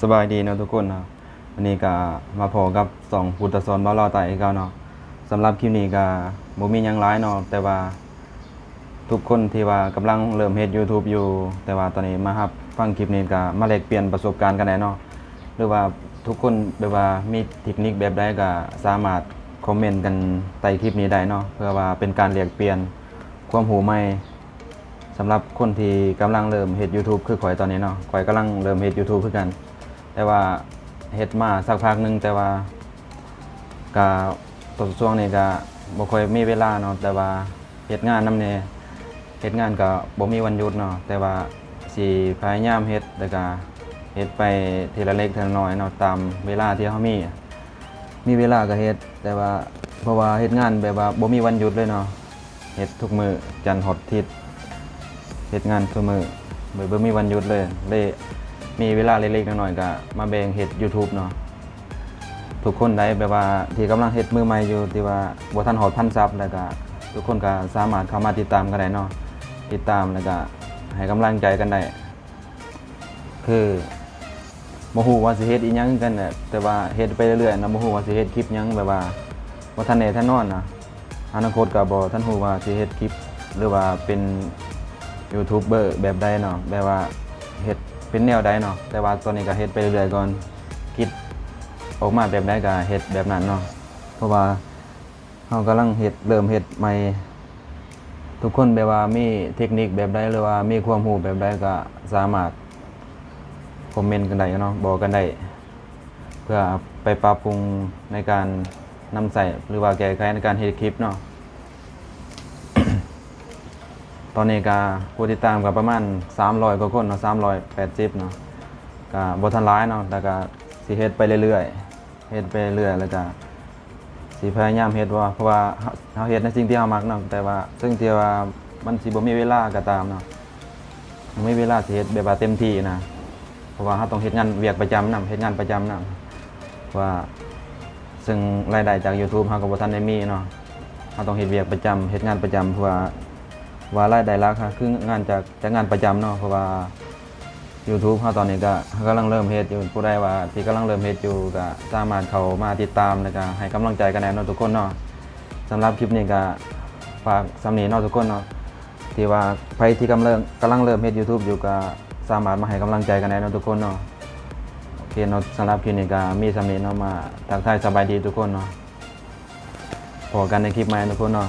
สบายดีเนาะทุกคนเนาะวันนี้ก็มาพอกับสองพุทธสอนบ้าลอไต่เก่าเนาะสำหรับคลิปนี้ก็บ่มียังร้ายเนาะแต่ว่าทุกคนที่ว่ากำลังเริ่มเฮ็ด YouTube อยู่ แต่ว่าตอนนี้มาครับฟังคลิปนี้ก็มาแลกเปลี่ยนประสบการณ์กันได้เนาะหรือว่าทุกคนแบบว่ามีเทคนิคแบบใดก็สามารถคอมเมนต์กันใต้คลิปนี้ได้เนาะเพื่อว่าเป็นการแลกเปลี่ยนความรู้ใหม่สำหรับคนที่กำลังเริ่มเฮ็ด YouTube คือข่อยตอนนี้เนาะข่อยกำลังเริ่มเฮ็ด YouTube คือกัน แต่ว่าเฮ็ดมาสักพักหนึ่งแต่ว่าก็ตอนช่วงนี้ก็บ่ค่อยมีเวลาเนาะแต่ว่าเฮ็ดงานนำแน่เฮ็ดงานก็บ่มีวันหยุดเนาะแต่ว่าสิพยายามเฮ็ดแล้วก็เฮ็ดไปทีละเล็กทีละน้อยเนาะตามเวลาที่เฮามี มีเวลาก็เฮ็ดแต่ว่าเพราะว่าเฮ็ดงานแบบว่าบ่มีวันหยุดเลยเนาะเฮ็ดทุกมือจันทร์ฮอดทิตย์เฮ็ดงานซุกมือบ่บ่มีวันหยุดเลยเลย มีเวลาเล็กๆน้อยๆก็มาแบ่งเฮ็ด YouTube เนาะทุกคนได้แบบว่าที่กำลังเฮ็ดมือใหม่อยู่ที่ว่าบ่ทันฮอดพันซับแล้วก็ทุกคนก็สามารถเข้ามาติดตามกันได้เนาะติดตามแล้วก็ให้กำลังใจกันได้คือบ่ฮู้ว่าสิเฮ็ดอีหยังกันแหละแต่ว่าเฮ็ดไปเรื่อยๆนะบ่ฮู้ว่าสิเฮ็ดคลิปหยังแบบว่าบ่ทันแน่ทันนอนนะอนาคตก็บ่ทันฮู้ว่าสิเฮ็ดคลิป หรือว่าเป็นยูทูบเบอร์แบบใดเนาะแบบว่าเฮ็ด เป็นแนวใดเนาะแต่ว่าตอนนี้ก็เฮ็ดไปเรื่อยๆก่อนคิดออกมาแบบใดก็เฮ็ดแบบนั้นเนาะเพราะว่าเฮากำลังเฮ็ดเริ่มเฮ็ดใหม่ทุกคนแบบว่ามีเทคนิคแบบใดหรือว่ามีความรู้แบบใดก็สามารถคอมเมนต์กันได้เนาะบอกกันได้เพื่อไปปรับปรุงในการนำใส่หรือว่าแก้ไขในการเฮ็ดคลิปเนาะ ตอนนี้ก็ผู้ติดตามก็ประมาณ 300 กว่าคนเนาะ380เนาะก็บ่ทันร้ายเนาะแต่ก็สิเฮ็ดไปเรื่อยๆเฮ็ดไปเรื่อยแล้วก็สิพยายามเฮ็ดว่าเพราะว่าเฮาเฮ็ดในสิ่งที่เฮามักเนาะแต่ว่าซึ่งที่ว่ามันสิบ่มีเวลาก็ตามเนาะบ่มีเวลาสิเฮ็ดแบบว่าเต็มที่นะเพราะว่าเฮาต้องเฮ็ดงานเวียกประจำนํเฮ็ดงานประจำนํว่าซึ่งรายได้จาก YouTube เฮาก็บ่ทันได้มีเนาะเฮาต้องเฮ็ดเวียกประจำเฮ็ดงานประจำเพื่อ ว่ารายได้หลักค่ะคืองานจากจากงานประจำเนาะเพราะว่า YouTube เฮาตอนนี้ก็กำลังเริ่มเฮ็ดอยู่ผู้ใดว่าที่กำลังเริ่มเฮ็ดอยู่ก็สามารถเข้ามาติดตามแล้วก็ให้กำลังใจกันแน่เนาะทุกคนเนาะสำหรับคลิปนี้ก็ฝากสำนีเนาะทุกคนเนาะที่ว่าใครที่กำลังกำลังเริ่มเฮ็ด YouTube อยู่ก็สามารถมาให้กำลังใจกันแน่เนาะทุกคนเนาะโอเคเนาะสำหรับคลิปนี้ก็มีสำนีเนาะมาทักทายสบายดีทุกคนเนาะพอกันในคลิปใหม่ทุกคนเนาะ